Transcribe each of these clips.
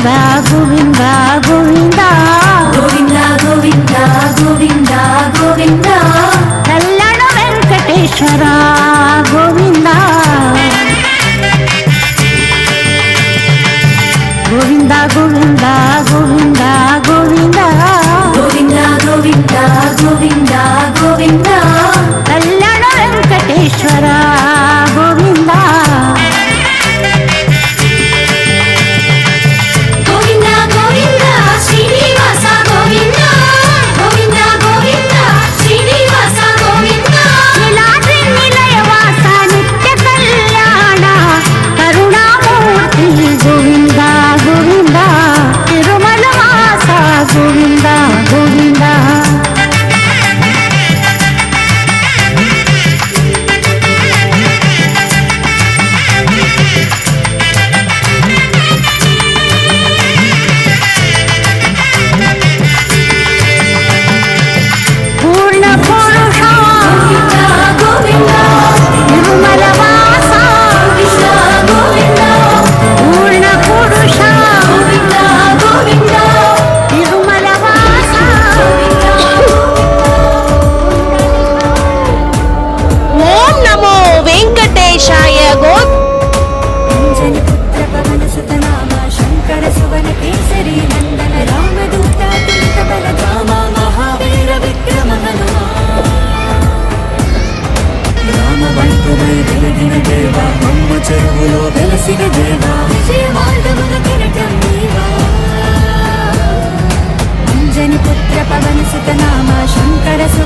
గోవిందా గోవిందా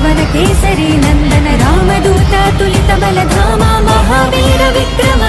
పవన కేసరి నందన రామదూత తులిత బలధామ మహావీర విక్రమ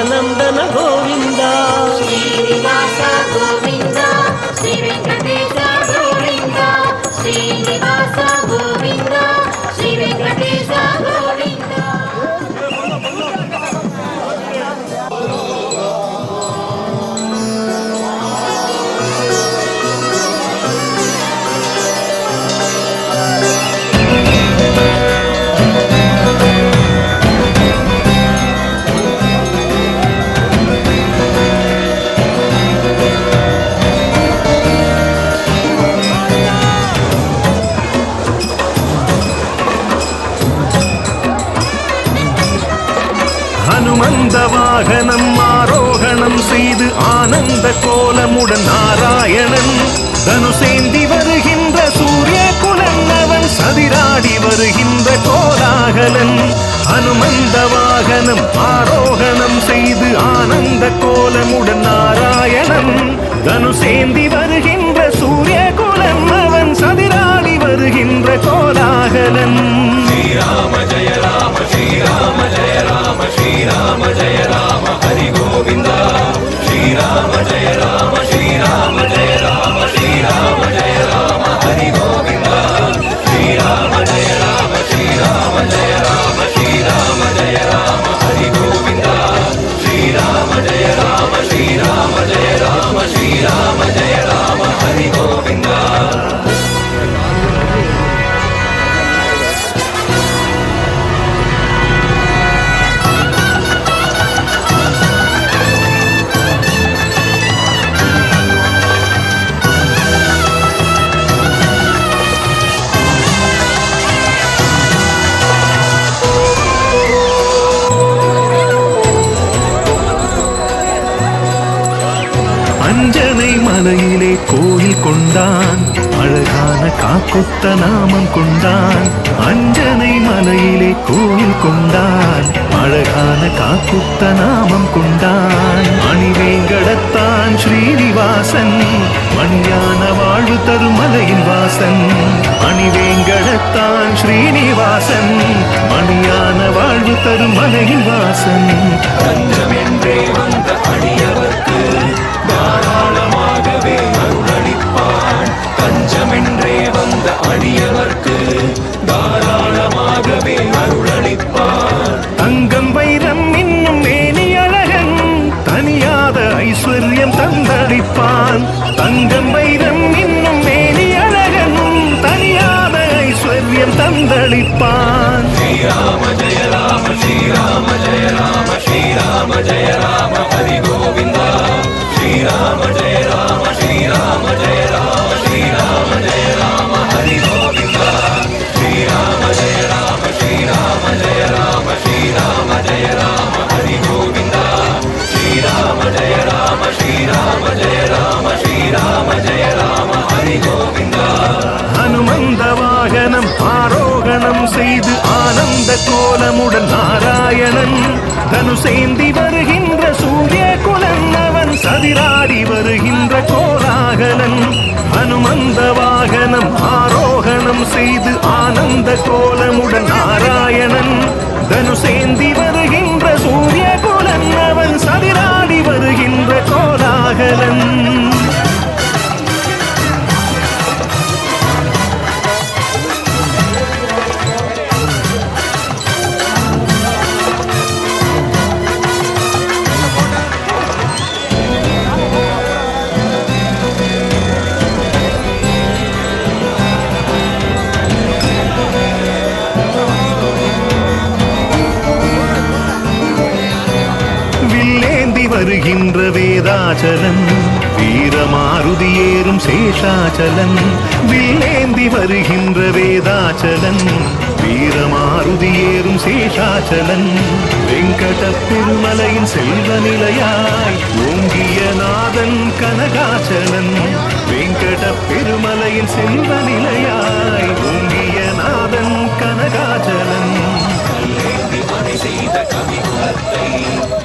ననందన గోవింద ஆனந்த கோலமுடன் நாராயணன். தனுசேந்தி வருகின்ற சூரிய குலன் அவன் சதிராடி வருகின்ற கோலாகலன். அனுமந்த வாகனம் ஆரோகணம் செய்து ஆனந்த கோலமுடன் நாராயணன். தனுசேந்தி வருகின்ற சூரிய குலன் அவன் சதிராடி வருகின்ற கோலாகலன். காக்கொத்த நாமம் கொண்டான். அஞ்சனை மலையிலே கோயில் கொண்டான். அழகான காக்குத்த நாமம் கொண்டான். மணிவேங்கடத்தான் ஸ்ரீனிவாசன். மணியான வாழ்வு தரும் மலையின் வாசன். மணிவேங்கடத்தான் ஸ்ரீனிவாசன். மணியான வாழ்வு தரும் மலையின் வாசன். தஞ்சமென்றே வந்த அடியவர்க்கு ஐஸ்வர்யம் தந்தளிப்பான். தங்கம் வைரம் இன்னும் மேனி அழகனும் தனியாத ஐஸ்வர்யம் தந்தளிப்பான். ஸ்ரீராம ஜெய ராம ஸ்ரீராம ஜெய ராம ஸ்ரீராம ஜெய ராம ஹரி கோவிந்தா ஸ்ரீராம ஜெய ராம ஸ்ரீராம ஜெய ராம. கோலமுடன் நாராயணன். தனுசேந்தி வருகின்ற சூரிய குலன் அவன் சதிராடி வருகின்ற கோலாகலன். அனுமந்த வாகனம் ஆரோகணம் செய்து ஆனந்த கோலமுடன் நாராயணன். தனுசேந்தி வருகின்ற சூரிய குலன் அவன் சதிராடி திகழ்கின்ற வேதாச்சலன் வீரமாருதியேறும் சேஷாச்சலன் வில்லேந்தி வருகின்ற வேதாச்சலன் வீரமாருதியேறும் சேஷாச்சலன் வெங்கட பெருமலையின் செல்வ நிலையாய் ஓங்கிய நாதன் கனகாச்சலன் வெங்கட பெருமலையின் செல்வ நிலையாய் ஓங்கிய நாதன் கனகாச்சலன் செய்த கவி குலத்தை